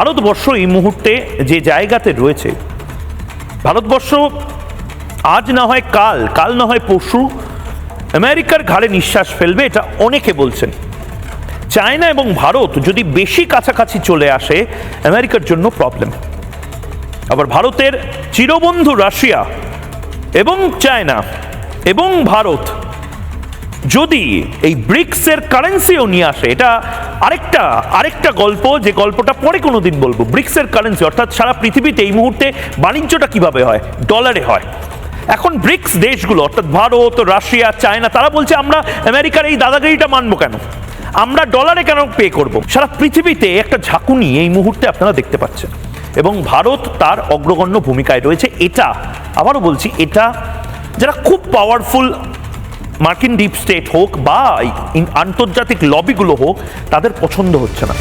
ভারতবর্ষ এই মুহূর্তে যে জায়গাতে রয়েছে, ভারতবর্ষ আজ না হয় কাল কাল না হয় পরশু, আমেরিকার ঘাড়ে নিঃশ্বাস ফেলবে, এটা অনেকে বলছেন। চায়না এবং ভারত যদি বেশি কাছাকাছি চলে আসে, আমেরিকার জন্য প্রবলেম আবার ভারতের চিরবন্ধু রাশিয়া এবং চায়না এবং ভারত যদি এই ব্রিক্সের কারেন্সিও নিয়ে আসে, এটা আরেকটা আরেকটা গল্প, যে গল্পটা পরে কোনো দিন বলব। ব্রিক্সের কারেন্সি, অর্থাৎ সারা পৃথিবীতে এই মুহূর্তে বাণিজ্যটা কীভাবে হয়? ডলারে হয়। এখন ব্রিক্স দেশগুলো, অর্থাৎ ভারত, রাশিয়া, চায়না, তারা বলছে আমরা আমেরিকার এই দাদাগিরিটা মানবো কেন? আমরা ডলারে কেন পে করব? সারা পৃথিবীতে একটা ঝাঁকুনি এই মুহূর্তে আপনারা দেখতে পাচ্ছেন। এবং ভারত তার অগ্রগণ্য ভূমিকায় রয়েছে। এটা, আবারও বলছি, এটা যারা খুব পাওয়ারফুল মার্কিন ডিপ স্টেট হোক বা আন্তর্জাতিক লবিগুলো হোক তাদের পছন্দ হচ্ছে না।